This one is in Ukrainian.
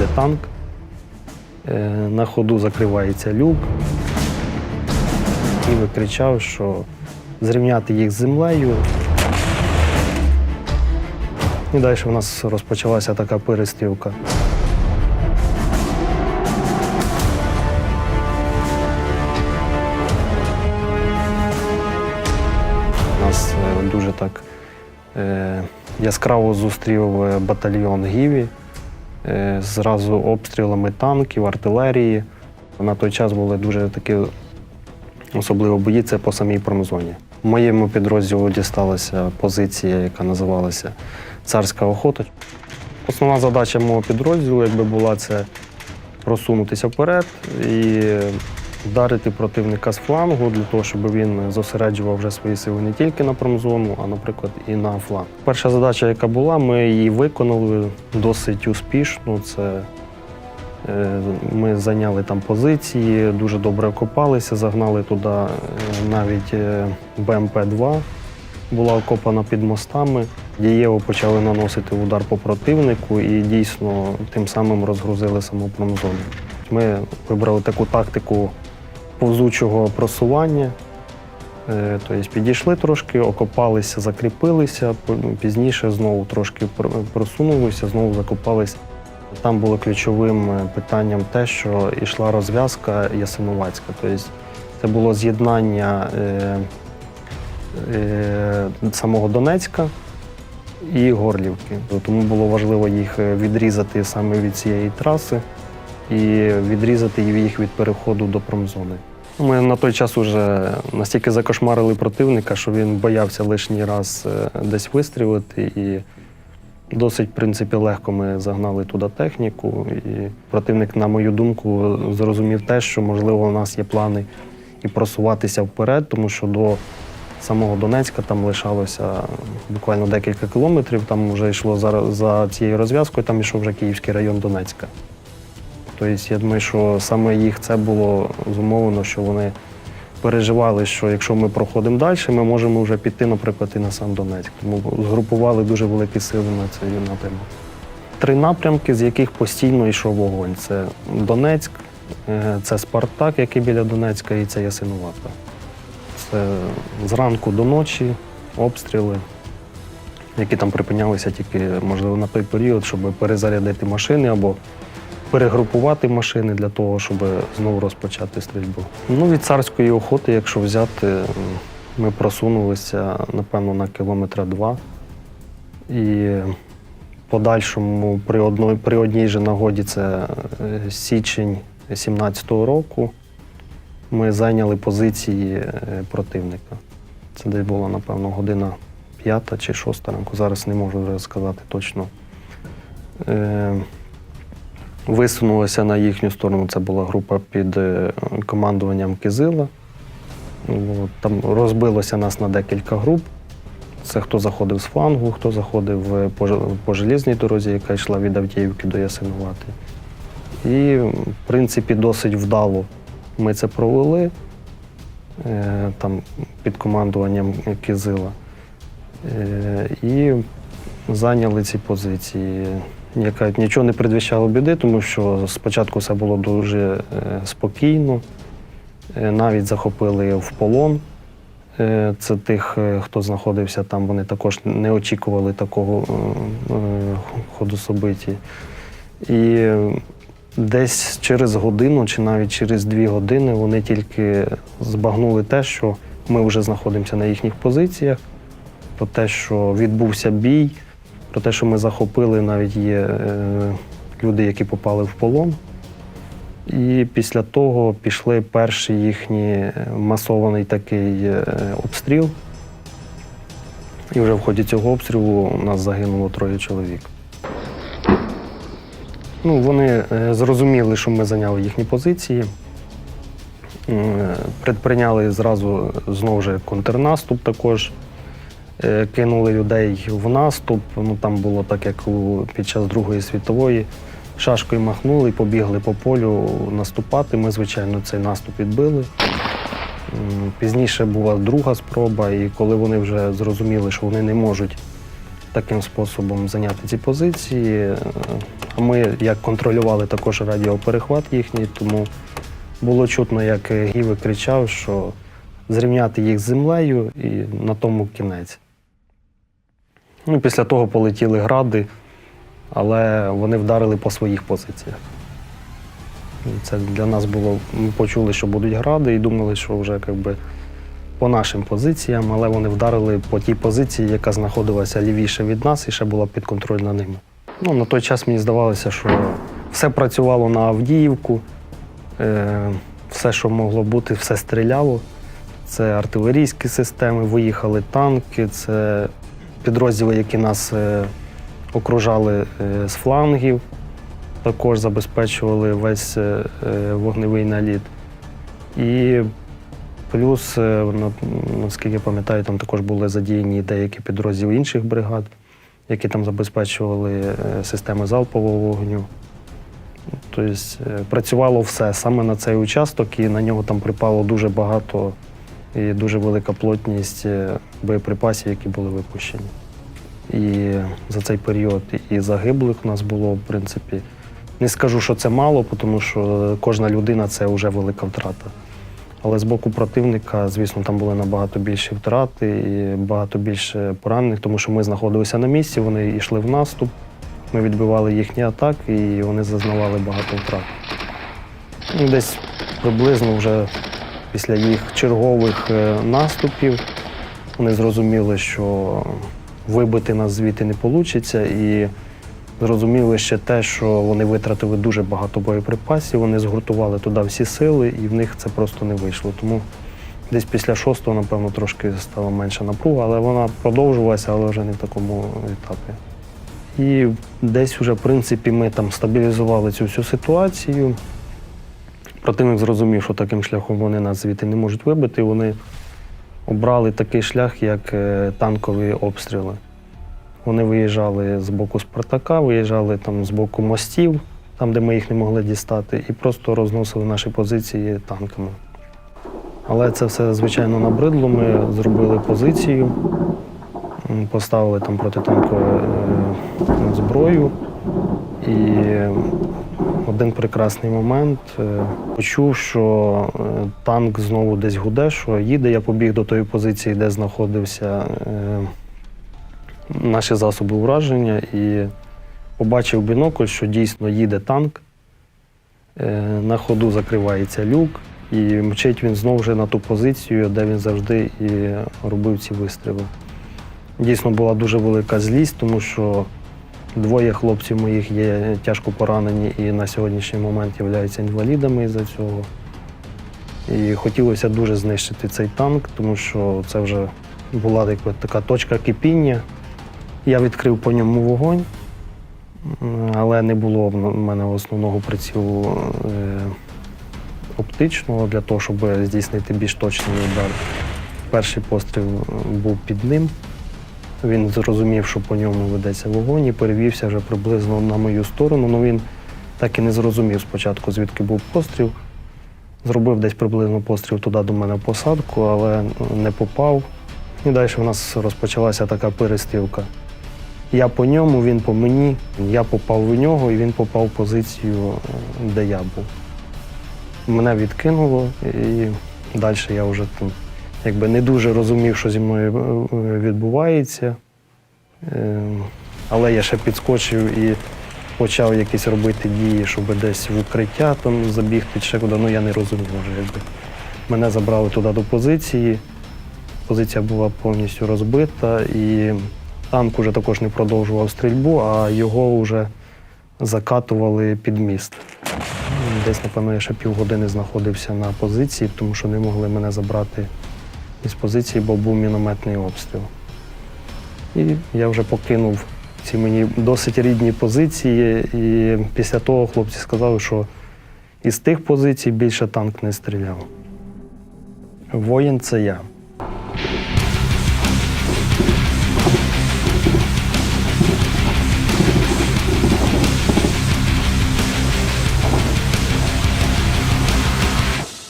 їде танк, е, на ходу закривається люк і викричав, що зрівняти їх з землею. І далі в нас розпочалася така перестрілка. Нас е, дуже так е, яскраво зустрів батальйон Гіві. Е, зразу обстрілами танків, артилерії. На той час були дуже такі особливо бої це по самій промзоні. Моєму підрозділу дісталася позиція, яка називалася Царська охота. Основна задача мого підрозділу, якби була це просунутися вперед і вдарити противника з флангу для того, щоб він зосереджував вже свої сили не тільки на промзону, а, наприклад, і на фланг. Перша задача, яка була, ми її виконали досить успішно. Це е, ми зайняли там позиції, дуже добре окопалися, загнали туди е, навіть е, БМП-2, була окопана під мостами. Дієво почали наносити удар по противнику і дійсно тим самим розгрузили саму промзону. Ми вибрали таку тактику повзучого просування. Е, Тобто підійшли трошки, окопалися, закріпилися, пізніше знову трошки просунулися, знову закопалися. Там було ключовим е, питанням те, що йшла розв'язка Ясиновацька. Тобто це було з'єднання е, самого Донецька і Горлівки. Тому було важливо їх відрізати саме від цієї траси і відрізати їх від переходу до промзони. Ми на той час вже настільки закошмарили противника, що він боявся лишній раз е, десь вистрілити. І досить, в принципі, легко ми загнали туди техніку. І противник, на мою думку, зрозумів те, що, можливо, у нас є плани і просуватися вперед, тому що до самого Донецька там лишалося буквально декілька кілометрів. Там вже йшло за, за цією розв'язкою, там йшов вже Київський район Донецька. Тобто, я думаю, що саме їх це було зумовлено, що вони переживали, що якщо ми проходимо далі, ми можемо вже піти, наприклад, і на сам Донецьк. Тому згрупували дуже великі сили на цей напрямок. Три напрямки, з яких постійно йшов вогонь: це Донецьк, е, це Спартак, який біля Донецька, і це Ясинувата. Це зранку до ночі обстріли, які там припинялися тільки, можливо, на той період, щоб перезарядити машини або перегрупувати машини для того, щоб знову розпочати стрільбу. Ну, від царської охоти, якщо взяти, ми просунулися, напевно, на кілометра два. І подальшому при, одной, при одній же нагоді, це е, січень 17-го року, ми зайняли позиції е, противника. Це десь була, напевно, година п'ята чи шоста ранку. Зараз не можу вже сказати точно. Висунулася на їхню сторону. Це була група під е, командуванням Кизила. Там розбилося нас на декілька груп. Це хто заходив з флангу, хто заходив е, по, ж- по желізній дорозі, яка йшла від Авдіївки до Ясинувати. І, в принципі, досить вдало ми це провели е, там, під командуванням Кизила. І зайняли ці позиції. Яка нічого не предвіщало біди, тому що спочатку все було дуже е, спокійно. Е, Навіть захопили в полон. Е, Це тих, хто знаходився там, вони також не очікували такого ходу собиті. І десь через годину чи навіть через дві години вони тільки збагнули те, що ми вже знаходимося на їхніх позиціях, про те, що відбувся бій, про те, що ми захопили, навіть є е, люди, які попали в полон. І після того пішли перші їхні е, масований такий е, обстріл. І вже в ході цього обстрілу у нас загинуло троє чоловік. Ну, вони зрозуміли, що ми зайняли їхні позиції. Предприйняли зразу знову ж контрнаступ також. Е, Кинули людей в наступ. Ну, там було так, як під час Другої світової. Шашкою махнули побігли по полю наступати. Ми, звичайно, цей наступ відбили. Пізніше була друга спроба, і коли вони вже зрозуміли, що вони не можуть таким способом зайняти ці позиції. Е, А ми як контролювали також радіоперехват їхній, тому було чутно, як Гіви кричав, що зрівняти їх з землею і на тому кінець. Ну, після того полетіли гради, але вони вдарили по своїх позиціях. Це для нас було. Ми почули, що будуть гради, і думали, що вже якби, по нашим позиціям, але вони вдарили по тій позиції, яка знаходилася лівіше від нас і ще була підконтрольна ними. Ну, на той час мені здавалося, що все працювало на Авдіївку, е, все, що могло бути, все стріляло. Це артилерійські системи, виїхали танки, це підрозділи, які нас е, окружали е, з флангів, також забезпечували весь е, вогневий наліт. І плюс, наскільки я пам'ятаю, там також були задіяні деякі підрозділи інших бригад, які там забезпечували системи залпового вогню. Тобто працювало все саме на цей участок, і на нього там припало дуже багато і дуже велика плотність е, боєприпасів, які були випущені. І за цей період і загиблих у нас було, в принципі, не скажу, що це мало, тому що кожна людина це вже велика втрата. Але з боку противника, звісно, там були набагато більші втрати і багато більше поранених, тому що ми знаходилися на місці, вони йшли в наступ, ми відбивали їхні атаки і вони зазнавали багато втрат. Ну, Десь приблизно вже після їх чергових е, наступів вони зрозуміли, що вибити нас звідти не вийде, і зрозуміли ще те, що вони витратили дуже багато боєприпасів, вони згуртували туди всі сили, і в них це просто не вийшло. Тому десь після шостого, напевно, трошки стало менше напруга, але вона продовжувалася, але вже не в такому етапі. І десь вже, в принципі, ми там стабілізували цю всю ситуацію. Противник зрозумів, що таким шляхом вони нас звідти не можуть вибити. Вони обрали такий шлях, як е, танкові обстріли. Вони виїжджали з боку Спартака, виїжджали там з боку мостів, там, де ми їх не могли дістати, і просто розносили наші позиції танками. Але це все, звичайно, набридло. Ми зробили позицію, поставили там протитанкову е, зброю. І один прекрасний момент е, почув, що е, танк знову десь гуде, що їде. Я побіг до тої позиції, де знаходився е, наші засоби ураження, і побачив бінокль, що дійсно їде танк. На ходу закривається люк, і мчить він знову вже на ту позицію, де він завжди і робив ці вистріли. Дійсно була дуже велика злість, тому що двоє хлопців моїх є тяжко поранені і на сьогоднішній момент являються інвалідами із-за цього. І хотілося дуже знищити цей танк, тому що це вже була якби така точка кипіння. Я відкрив по ньому вогонь, але не було в мене основного прицілу е, оптичного для того, щоб здійснити більш точний удар. Перший постріл був під ним. Він зрозумів, що по ньому ведеться вогонь і перевівся вже приблизно на мою сторону. Ну він так і не зрозумів спочатку, звідки був постріл. Зробив десь приблизно постріл туди до мене в посадку, але не попав. І далі в нас розпочалася така перестрілка. Я по ньому, він по мені, я попав в нього і він попав в позицію, е, де я був. Мене відкинуло, і далі я вже там якби не дуже розумів, що зі мною е, е, відбувається. Е, Але я ще підскочив і почав якісь робити дії, щоб десь в укриття там забігти, ще куди. Ну я не розумів вже. Якби. Мене забрали туди до позиції. Позиція була повністю розбита, і танк уже також не продовжував стрільбу, а його вже закатували під міст. Десь, напевно, я ще півгодини знаходився на позиції, тому що не могли мене забрати із позиції, бо був мінометний обстріл. І я вже покинув ці мені досить рідні позиції. І після того хлопці сказали, що із тих позицій більше танк не стріляв. Воїн це я.